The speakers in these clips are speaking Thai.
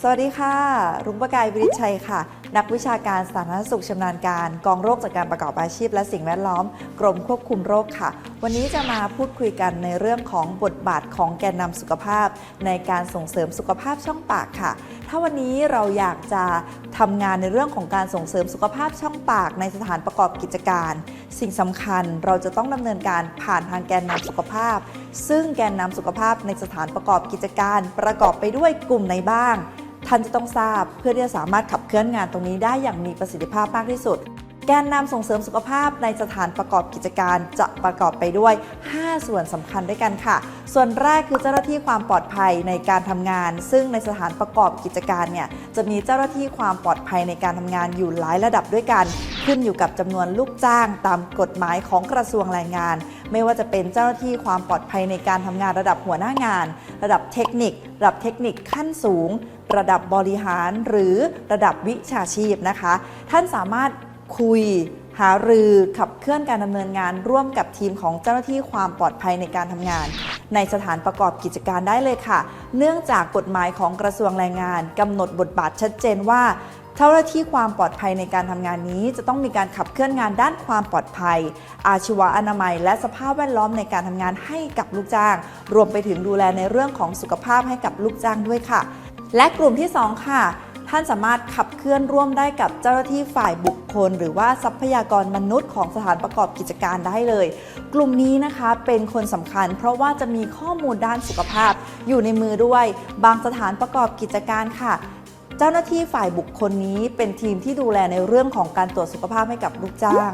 สวัสดีค่ะ รุ้งประกายวิริชัยค่ะ นักวิชาการสาธารณสุขชำนาญการกองโรคจากการประกอบอาชีพ และสิ่งแวดล้อม กรมควบคุมโรคค่ะ วันนี้จะมาพูดคุยกันในเรื่องของบทบาทของแกนนำสุขภาพ ในการส่งเสริมสุขภาพช่องปากค่ะ ถ้าวันนี้เราอยากจะทำงานในเรื่องของการส่งเสริมสุขภาพช่องปาก ในสถานประกอบกิจการ สิ่งสำคัญเราจะต้องดำเนินการผ่านทางแกนนำสุขภาพ ซึ่งแกนนำสุขภาพในสถานประกอบกิจการ ประกอบไปด้วยกลุ่มไหนบ้าง ท่านจะต้องทราบเพื่อที่จะสามารถขับเคลื่อนงานตรงนี้ได้อย่างมีประสิทธิภาพมากที่สุด แกนนำส่งเสริมสุขภาพในสถานประกอบกิจการจะประกอบไปด้วย 5 ส่วนสำคัญด้วยกันค่ะ ส่วนแรกคือเจ้าหน้าที่ความปลอดภัยในการทำงาน ซึ่งในสถานประกอบกิจการเนี่ยจะมีเจ้าหน้าที่ความปลอดภัยในการทำงานอยู่หลายระดับด้วยกัน ขึ้นอยู่กับจำนวนลูกจ้างตามกฎหมายของกระทรวงแรงงาน ไม่ว่าจะเป็นเจ้าหน้าที่ความปลอดภัยในการทำงานระดับหัวหน้างาน ระดับเทคนิค ระดับเทคนิคขั้นสูง ระดับบริหารหรือระดับวิชาชีพนะคะ ท่านสามารถคุยหารือขับเคลื่อนการดำเนินงานร่วมกับทีมของเจ้าหน้าที่ความปลอดภัยในการทำงาน ในสถานประกอบกิจการได้เลยค่ะ เนื่องจากกฎหมายของกระทรวงแรงงานกำหนดบทบาทชัดเจนว่า เจ้าหน้าที่ความปลอดภัยในการทำงานนี้ จะต้องมีการขับเคลื่อนงานด้านความปลอดภัย อาชีวะอนามัย และสภาพแวดล้อมในการทำงานให้กับลูกจ้าง รวมไปถึงดูแลในเรื่องของสุขภาพให้กับลูกจ้างด้วยค่ะ และกลุ่มที่ 2 ค่ะท่านสามารถขับเคลื่อนร่วมได้กับเจ้าหน้าที่ฝ่ายบุคคล หรือว่าทรัพยากรมนุษย์ของสถานประกอบกิจการได้เลย กลุ่มนี้นะคะเป็นคนสำคัญ เพราะว่าจะมีข้อมูลด้านสุขภาพอยู่ในมือด้วย บางสถานประกอบกิจการค่ะ เจ้าหน้าที่ฝ่ายบุคคลนี้เป็นทีมที่ดูแลในเรื่องของการตรวจสุขภาพให้กับลูกจ้าง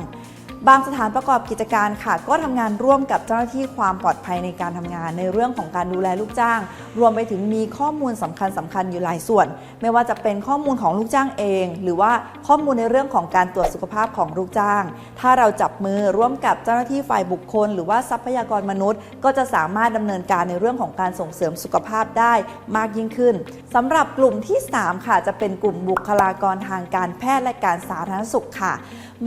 บางสถานประกอบกิจการค่ะ ก็ทำงานร่วมกับเจ้าหน้าที่ความปลอดภัยในการทำงาน ในเรื่องของการดูแลลูกจ้าง รวมไปถึงมีข้อมูลสำคัญสำคัญอยู่หลายส่วน ไม่ว่าจะเป็นข้อมูลของลูกจ้างเอง หรือว่าข้อมูลในเรื่องของการตรวจสุขภาพของลูกจ้าง ถ้าเราจับมือร่วมกับเจ้าหน้าที่ฝ่ายบุคคล หรือว่าทรัพยากรมนุษย์ ก็จะสามารถดำเนินการในเรื่องของการส่งเสริมสุขภาพได้มากยิ่งขึ้นสำหรับกลุ่มที่ 3 ค่ะจะเป็นกลุ่มบุคลากรทางการแพทย์และการสาธารณสุขค่ะ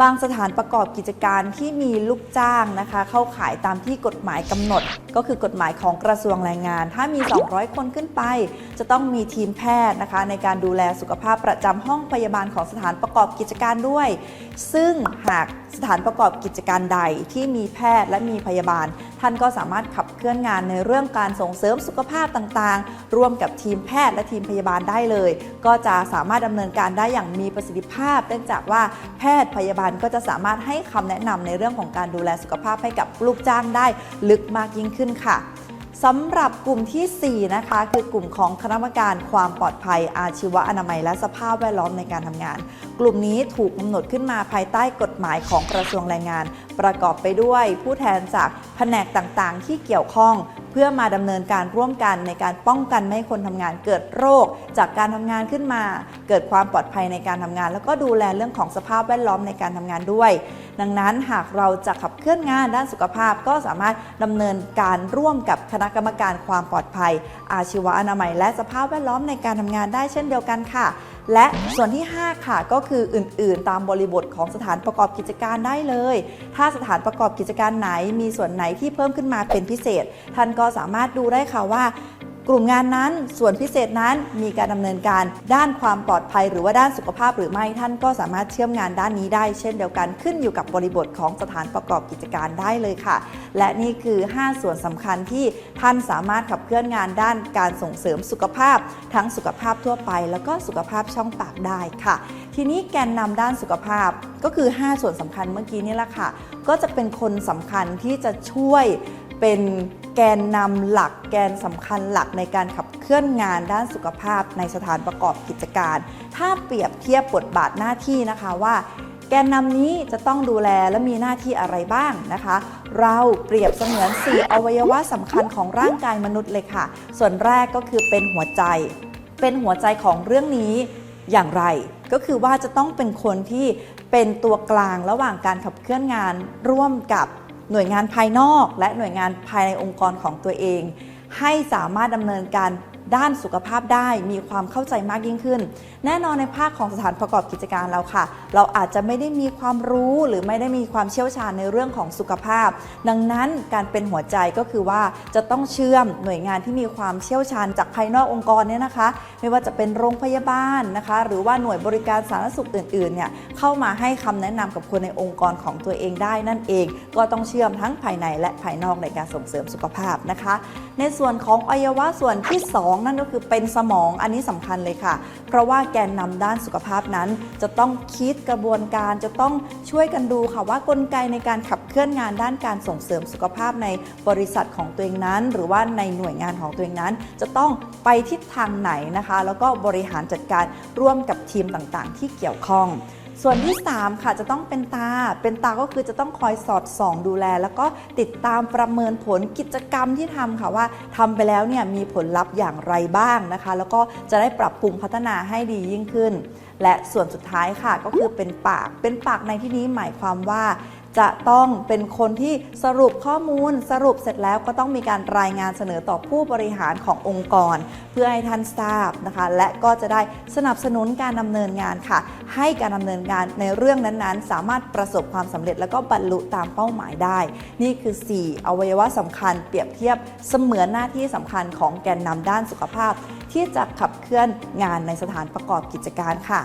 บางสถานประกอบกิจการที่มีลูกจ้างนะคะ เข้าขายตามที่กฎหมายกำหนด ก็คือกฎหมายของกระทรวงแรงงาน ถ้ามี 200 คนขึ้นไป จะต้องมีทีมแพทย์นะคะ ในการดูแลสุขภาพประจำห้องพยาบาลของสถานประกอบกิจการด้วย ซึ่งหากสถานประกอบกิจการใดที่มีแพทย์และมีพยาบาลท่านก็สามารถขับเคลื่อนงานในเรื่องการส่งเสริมสุขภาพต่างๆ ร่วมกับทีมแพทย์และทีมพยาบาลได้เลย ก็จะสามารถดำเนินการได้อย่างมีประสิทธิภาพ เนื่องจากว่าแพทย์พยาบาลก็จะสามารถให้คำแนะนำในเรื่องของการดูแลสุขภาพให้กับลูกจ้างได้ลึกมากยิ่งขึ้นค่ะ สำหรับกลุ่มทีสี่ 4 นะคะ คือกลุ่มของคณะกรรมการความปลอดภัยอาชีวอนามัยและสภาพแวดล้อมในการทำงาน กลุ่มนี้ถูกกำหนดขึ้นมาภายใต้กฎหมายของกระทรวงแรงงาน ประกอบไปด้วยผู้แทนจากแผนกต่างๆ ที่เกี่ยวข้อง พื่อมาดำเนินการร่วมกันในการป้องกันไม่ให้คนทำงานเกิดโรค จากการทำงานขึ้นมา เกิดความปลอดภัยในการทำงาน แล้วก็ดูแลเรื่องของสภาพแวดล้อมในการทำงานด้วย ดังนั้นหากเราจะขับเคลื่อนงานด้านสุขภาพก็สามารถดำเนินการร่วมกับคณะกรรมการความปลอดภัย อาชีวะอนามัย และสภาพแวดล้อมในการทำงานได้เช่นเดียวกันค่ะ และส่วนที่ 5 ค่ะก็คืออื่นๆ ตามบริบทของสถานประกอบกิจการได้เลย ถ้าสถานประกอบกิจการไหนมีส่วนไหนที่เพิ่มขึ้นมาเป็นพิเศษ ท่านก็สามารถดูได้ค่ะว่า กลุ่มงานนั้น ส่วนพิเศษนั้นมีการดำเนินการด้านความปลอดภัย หรือว่าด้านสุขภาพหรือไม่ท่านก็สามารถเชื่อมงานด้านนี้ได้ เช่นเดียวกันขึ้นอยู่กับบริบทของสถานประกอบกิจการได้เลยค่ะ และนี่คือ 5 ส่วนสำคัญที่ท่านสามารถขับเคลื่อนงานด้านการส่งเสริมสุขภาพ ทั้งสุขภาพทั่วไป แล้วก็สุขภาพช่องปากได้ค่ะ ทีนี้แกนนำด้านสุขภาพก็คือ 5 ส่วนสำคัญเมื่อกี้นี่แหละค่ะ ก็จะเป็นคนสำคัญที่จะช่วย เป็นแกนนำหลักแกนสำคัญหลักในการขับเคลื่อนงานด้านสุขภาพในสถานประกอบกิจการ ถ้าเปรียบเทียบบทบาทหน้าที่นะคะว่า แกนนำนี้จะต้องดูแลและมีหน้าที่อะไรบ้างนะคะ เราเปรียบเสมือน 4 อวัยวะสำคัญของร่างกายมนุษย์เลยค่ะ ส่วนแรกก็คือเป็นหัวใจ เป็นหัวใจของเรื่องนี้อย่างไรก็คือว่าจะต้องเป็นคนที่เป็นตัวกลางระหว่างการขับเคลื่อนงานร่วมกับ หน่วยงานภายนอก และหน่วยงานภายในองค์กรของตัวเอง ให้สามารถดำเนินการ ด้านสุขภาพได้มีความเข้าใจมากยิ่งขึ้น แน่นอนในภาคของสถานประกอบกิจการเราค่ะ เราอาจจะไม่ได้มีความรู้หรือไม่ได้มีความเชี่ยวชาญในเรื่องของสุขภาพ ดังนั้นการเป็นหัวใจก็คือว่าจะต้องเชื่อมหน่วยงานที่มีความเชี่ยวชาญจากภายนอกองค์กรเนี่ยนะคะ ไม่ว่าจะเป็นโรงพยาบาลนะคะ หรือว่าหน่วยบริการสาธารณสุขอื่นๆเนี่ยเข้ามาให้คำแนะนำกับคนในองค์กรของตัวเองได้นั่นเอง ก็ต้องเชื่อมทั้งภายในและภายนอกในการส่งเสริมสุขภาพนะคะ ในส่วนของอวัยวะส่วนที่ 2นั่นก็คือเป็นสมองอันนี้สำคัญเลยค่ะ เพราะว่าแกนนำด้านสุขภาพนั้น จะต้องคิดกระบวนการจะต้องช่วยกันดูค่ะว่ากลไกในการขับเคลื่อนงานด้านการส่งเสริมสุขภาพในบริษัทของตัวเองนั้น หรือว่าในหน่วยงานของตัวเองนั้น จะต้องไปทิศทางไหนนะคะ แล้วก็บริหารจัดการร่วมกับทีมต่างๆ ที่เกี่ยวข้อง ส่วนที่ 3 ค่ะจะต้องเป็นตา เป็นตาก็คือจะต้องคอยสอดส่องดูแล แล้วก็ติดตามประเมินผลกิจกรรมที่ทำค่ะว่าทำไปแล้วเนี่ยมีผลลัพธ์อย่างไรบ้างนะคะ แล้วก็จะได้ปรับปรุงพัฒนาให้ดียิ่งขึ้น และส่วนสุดท้ายค่ะก็คือเป็นปาก เป็นปากในที่นี้หมายความว่า จะต้องเป็นคนที่สรุปข้อมูล สรุปเสร็จแล้วก็ต้องมีการรายงานเสนอต่อผู้บริหารขององค์กร เพื่อให้ท่านทราบนะคะ และก็จะได้สนับสนุนการดำเนินงานค่ะ ให้การดำเนินงานในเรื่องนั้นๆ สามารถประสบความสำเร็จแล้วก็บรรลุตามเป้าหมายได้ นี่คือ 4 อวัยวะสำคัญเปรียบเทียบเสมือนหน้าที่สำคัญของแกนนำด้านสุขภาพ ที่จะขับเคลื่อนงานในสถานประกอบกิจการค่ะ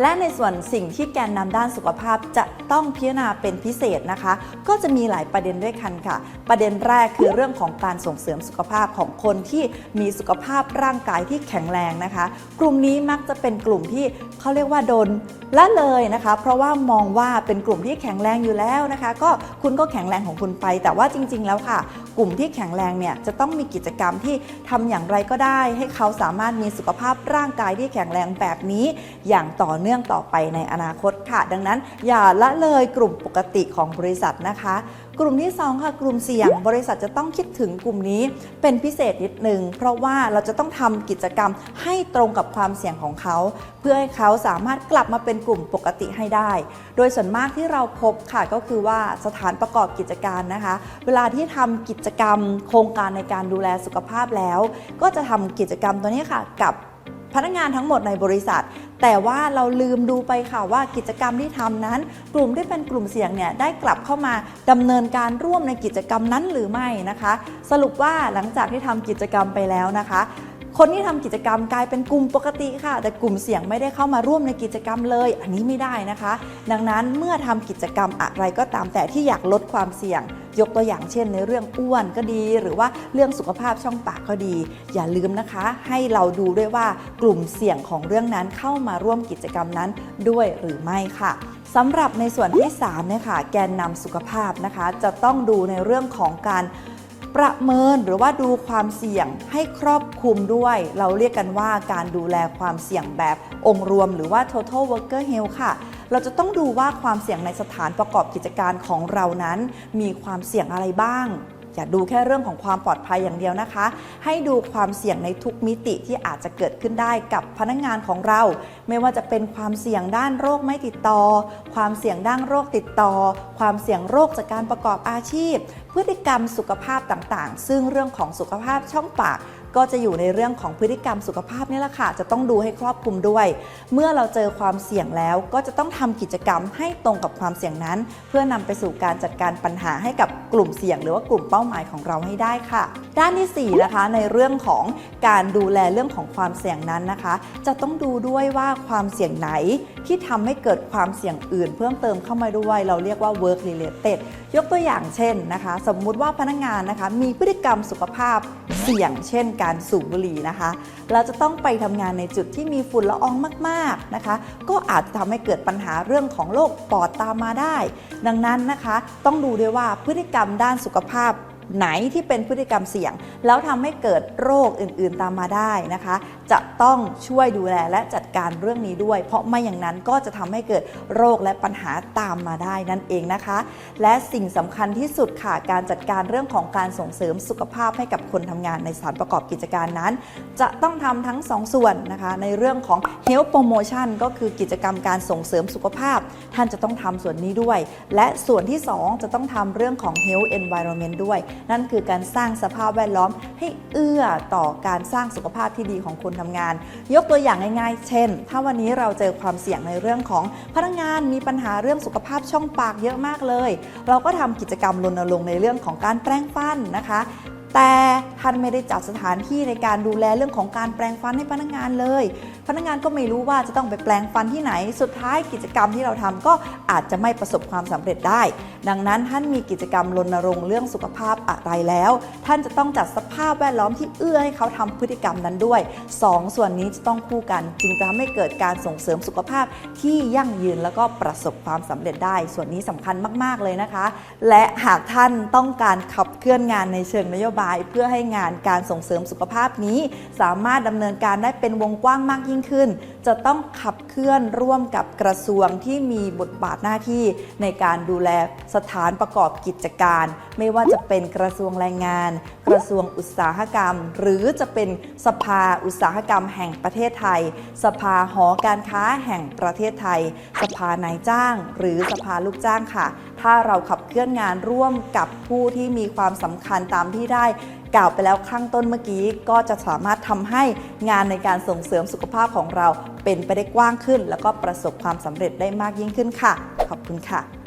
และในส่วนสิ่งที่แกนนำด้านสุขภาพจะต้องพิจารณาเป็นพิเศษนะคะ ก็จะมีหลายประเด็นด้วยกันค่ะ ประเด็นแรกคือเรื่องของการส่งเสริมสุขภาพของคนที่มีสุขภาพร่างกายที่แข็งแรงนะคะ กลุ่มนี้มักจะเป็นกลุ่มที่เขาเรียกว่าโดนละเลยนะคะ เพราะว่ามองว่าเป็นกลุ่มที่แข็งแรงอยู่แล้วนะคะ ก็คุณก็แข็งแรงของคุณไป แต่ว่าจริง ๆ แล้วค่ะ กลุ่มที่แข็งแรงเนี่ยจะต้องมีกิจกรรมที่ทำอย่างไรก็ได้ ให้เขาสามารถมีสุขภาพร่างกายที่แข็งแรงแบบนี้อย่างต่อ่อเนื่องต่อไปในอนาคตค่ะ ดังนั้นอย่าละเลยกลุ่มปกติของบริษัทนะคะ กลุ่มที่ 2 ค่ะ กลุ่มเสี่ยง บริษัทจะต้องคิดถึงกลุ่มนี้เป็นพิเศษนิดหนึ่งเพราะว่าเราจะต้องทำกิจกรรมให้ตรงกับความเสี่ยงของเขา เพื่อให้เขาสามารถกลับมาเป็นกลุ่มปกติให้ได้ โดยส่วนมากที่เราพบค่ะก็คือว่าสถานประกอบกิจการนะคะ เวลาที่ทำกิจกรรมโครงการในการดูแลสุขภาพแล้ว ก็จะทำกิจกรรมตัวนี้ค่ะกับ พนักงานทั้งหมดในบริษัท แต่ว่าเราลืมดูไปค่ะว่ากิจกรรมที่ทำนั้น กลุ่มที่เป็นกลุ่มเสี่ยงเนี่ยได้กลับเข้ามาดำเนินการร่วมในกิจกรรมนั้นหรือไม่นะคะ สรุปว่าหลังจากที่ทำกิจกรรมไปแล้วนะคะ คนที่ทำกิจกรรมกลายเป็นกลุ่มปกติค่ะ แต่กลุ่มเสี่ยงไม่ได้เข้ามาร่วมในกิจกรรมเลย อันนี้ไม่ได้นะคะ ดังนั้นเมื่อทำกิจกรรมอะไรก็ตามแต่ที่อยากลดความเสี่ยงยกตัวอย่างเช่นในเรื่องอ้วนก็ดี หรือว่าเรื่องสุขภาพช่องปากก็ดี อย่าลืมนะคะ ให้เราดูด้วยว่ากลุ่มเสี่ยงของเรื่องนั้นเข้ามาร่วมกิจกรรมนั้นด้วยหรือไม่ค่ะสำหรับในส่วนที่3เนี่ยค่ะแกนนำสุขภาพนะคะ จะต้องดูในเรื่องของการ ประเมินหรือว่าดูความเสี่ยงให้ครอบคลุมด้วย เราเรียกกันว่าการดูแลความเสี่ยงแบบองค์รวมหรือว่า total worker health ค่ะ เราจะต้องดูว่าความเสี่ยงในสถานประกอบกิจการของเรานั้น มีความเสี่ยงอะไรบ้าง อย่าดูแค่เรื่องของความปลอดภัยอย่างเดียวนะคะ ให้ดูความเสี่ยงในทุกมิติที่อาจจะเกิดขึ้นได้กับพนักงานของเรา ไม่ว่าจะเป็นความเสี่ยงด้านโรคไม่ติดต่อ ความเสี่ยงด้านโรคติดต่อ ความเสี่ยงโรคจากการประกอบอาชีพ พฤติกรรมสุขภาพต่างๆ ซึ่งเรื่องของสุขภาพช่องปาก ก็จะอยู่ในเรื่องของพฤติกรรมสุขภาพนี่แหละค่ะ จะต้องดูให้ครอบคลุมด้วย เมื่อเราเจอความเสี่ยงแล้วก็จะต้องทำกิจกรรมให้ตรงกับความเสี่ยงนั้น เพื่อนำไปสู่การจัดการปัญหาให้กับกลุ่มเสี่ยง หรือว่ากลุ่มเป้าหมายของเราให้ได้ค่ะ ด้านที่4นะคะในเรื่องของการดูแลเรื่องของความเสี่ยงนั้นนะคะ จะต้องดูด้วยว่าความเสี่ยงไหนที่ทำให้เกิดความเสี่ยงอื่น เพิ่มเติมเข้ามาด้วยเราเรียกว่า work related ยกตัวอย่างเช่นนะคะ สมมุติว่าพนักงานนะคะมีพฤติกรรมสุขภาพ เสี่ยง เช่น การสูบบุหรี่นะคะ เราจะต้องไปทำงานในจุดที่มีฝุ่นละอองมากๆนะคะ ก็อาจจะทำให้เกิดปัญหาเรื่องของโรคปอดตามมาได้ ดังนั้นนะคะ ต้องดูด้วยว่าพฤติกรรมด้านสุขภาพไหนที่เป็นพฤติกรรมเสี่ยง แล้วทำให้เกิดโรคอื่นๆตามมาได้นะคะจะต้องช่วยดูแลและจัดการเรื่องนี้ด้วย เพราะไม่อย่างนั้นก็จะทำให้เกิดโรคและปัญหาตามมาได้นั่นเองนะคะ และสิ่งสำคัญที่สุดค่ะการจัดการเรื่องของการส่งเสริมสุขภาพให้กับคนทำงานในสถานประกอบกิจการนั้น จะต้องทำทั้ง2ส่วนนะคะ ในเรื่องของ Health Promotion ก็คือกิจกรรมการส่งเสริมสุขภาพ ท่านจะต้องทำส่วนนี้ด้วย และส่วนที่ 2 จะต้องทำเรื่องของ Health Environment ด้วย นั่นคือการสร้างสภาพแวดล้อมให้เอื้อต่อการสร้างสุขภาพที่ดีของคนทำงาน ยกตัวอย่างง่ายๆ เช่น ถ้าวันนี้เราเจอความเสี่ยงในเรื่องของพนักงานมีปัญหาเรื่องสุขภาพช่องปากเยอะมากเลย เราก็ทำกิจกรรมรณรงค์ในเรื่องของการแปรงฟันนะคะ แต่ท่านไม่ได้จัดสถานที่ในการดูแลเรื่องของการแปรงฟันให้พนักงานเลย พนักงานก็ไม่รู้ว่าจะต้องไปแปรงฟันที่ไหน สุดท้ายกิจกรรมที่เราทำก็อาจจะไม่ประสบความสำเร็จได้ ดังนั้นท่านมีกิจกรรมรณรงค์เรื่องสุขภาพอะไรแล้ว ท่านจะต้องจัดสภาพแวดล้อมที่เอื้อให้เขาทำพฤติกรรมนั้นด้วยสองส่วนนี้จะต้องคู่กัน จึงจะทำให้เกิดการส่งเสริมสุขภาพที่ยั่งยืนแล้วก็ประสบความสำเร็จได้ ส่วนนี้สำคัญมาก ๆเลยนะคะ และหากท่านต้องการขับเคลื่อนงานในเชิงนโยบายาย เพื่อให้งานการส่งเสริมสุขภาพนี้ สามารถดำเนินการได้เป็นวงกว้างมากยิ่งขึ้น จะต้องขับเคลื่อนร่วมกับกระทรวงที่มีบทบาทหน้าที่ในการดูแลสถานประกอบกิจการ ไม่ว่าจะเป็นกระทรวงแรงงาน กระทรวงอุตสาหกรรม หรือจะเป็นสภาอุตสาหกรรมแห่งประเทศไทย สภาหอการค้าแห่งประเทศไทย สภานายจ้าง หรือสภาลูกจ้างค่ะ ถ้าเราขับเคลื่อนงานร่วมกับผู้ที่มีความสำคัญตามที่ได้กล่าวไปแล้วข้างต้นเมื่อกี้ก็จะสามารถทำให้งานในการส่งเสริมสุขภาพของเราเป็นไปได้กว้างขึ้น แล้วก็ประสบความสำเร็จได้มากยิ่งขึ้นค่ะ ขอบคุณค่ะ